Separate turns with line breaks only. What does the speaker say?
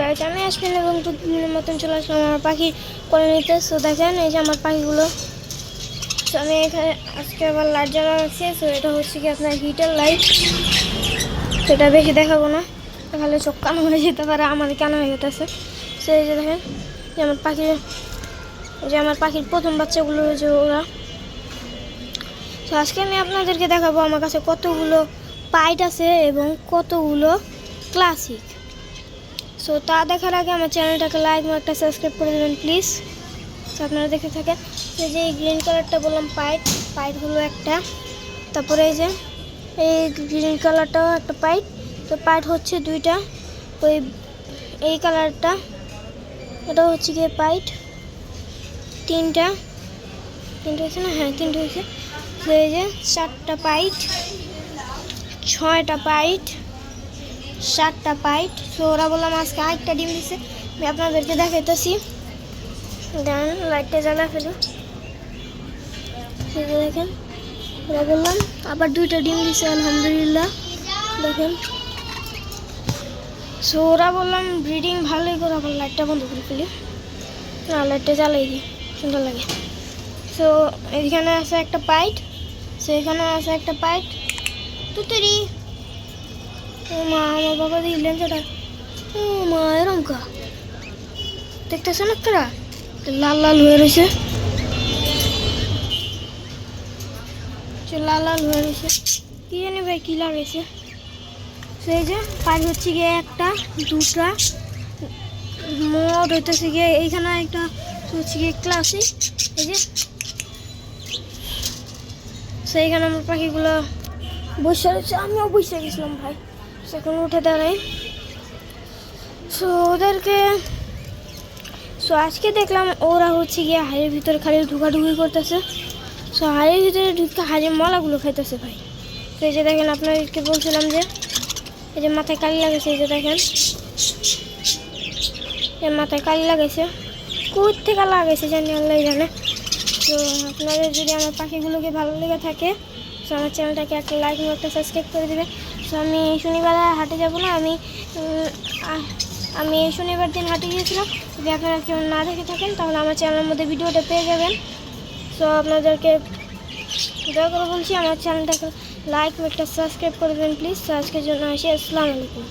গাছ আমি আসবেন এবং প্রতিদিনের মতন চলে আসলাম আমার পাখি কলোনিতে। সো দেখেন, এই যে আমার পাখিগুলো। তো আমি এখানে আজকে আবার লাইট জ্বালা আছে। সো এটা হচ্ছে কি আপনার হিটার লাইট সেটা বেশি দেখাবো না। তাহলে চোখ কানো হয়ে যেতে পারে আমাদের কানো হয়ে যেতেছে সো এই যে দেখেন যে আমার পাখির এই যে আমার পাখির প্রথম বাচ্চাগুলো যে ওরা। তো আজকে আমি আপনাদেরকে দেখাবো আমার কাছে কতগুলো পাইট আছে এবং কতগুলো ক্লাসিক সো তা দেখার আগে আমার চ্যানেলটাকে লাইক এবং একটা সাবস্ক্রাইব করে দেবেন প্লিজ আপনারা দেখে থাকেন, এই যে এই গ্রিন কালারটা বললাম পাইট পাইট হলো একটা। তারপরে এই যে, এই গ্রিন কালারটাও একটা পাইট তো পাইট হচ্ছে দুইটা। ওই এই কালারটা এটা হচ্ছে গিয়ে পাইট তিনটা। তিনটে হয়েছে না? হ্যাঁ তিনটে হয়েছে। এই যে, চারটা পাইট ছয়টা পাইট সাতটা পাইট তো ওরা বললাম আজকে আরেকটা ডিম দিছে। আমি আপনাদেরকে দেখাইতেছি। দেন, লাইটটা জ্বালা ফেলো। এই যে দেখেন, ওরা বললাম আবার দুইটা ডিম দিছে, আলহামদুলিল্লাহ। দেখেন। সো ওরা বললাম ব্রিডিং ভালোই করে, আবার লাইটটা বন্ধ করে ফেলি। না, লাইটটা জ্বালাই দিই, সুন্দর লাগে। সো এখানে আছে একটা পাইট। সো এখানে আছে একটা পাইট। তুতরি মা, আমার বাবা দিলেন সেটা ও মা, এরম কা দেখতেছেন আপনারা? লাল লাল হয়ে রয়েছে। লাল লাল হয়ে রয়েছে। কি জানি ভাই, কি লাগাইছে সেই যে পাইপ হচ্ছে গিয়ে একটা, দুটা। মদ হইতেছে গিয়ে এইখানে একটা, হচ্ছে গিয়ে ক্লাসিক এই যে। সেইখানে আমার পাখিগুলো বসে রয়েছে। আমিও বসে গেছিলাম ভাই। সেখানে উঠে দাঁড়াই। সো ওদেরকে সো আজকে দেখলাম ওরা হচ্ছে গিয়ে হাড়ির ভিতরে খালি ঢুকাঢুকি করতেছে। সো হাড়ির ভিতরে ঢুকে হাড়ির মলাগুলো খাইতেছে ভাই। তো এই যে দেখেন, আপনাদেরকে বলছিলাম যে, এই যে মাথায় কালি লাগাইছে, এই যে দেখেন। এই মাথায় কালি লাগাইছে। কোথ থেকে লাগাইছে জানি আল্লাহ জানে। তো আপনাদের যদি আমার পাখিগুলোকে ভালো লেগে থাকে, তো আমার চ্যানেলটাকে একটা লাইক একটা সাবস্ক্রাইব করে দেবে। আমি শনিবার হাটে যাব না, আমি আমি শনিবার দিন হাটে গিয়েছিলাম। যদি আপনারা কেউ না দেখে থাকেন, তাহলে আমার চ্যানেলের মধ্যে ভিডিওটা পেয়ে যাবেন। তো আপনাদেরকে দয়া করে বলছি, আমার চ্যানেলটাকে লাইক একটা সাবস্ক্রাইব করে দেবেন প্লিজ আজকের জন্য আসি, আসসালামু আলাইকুম।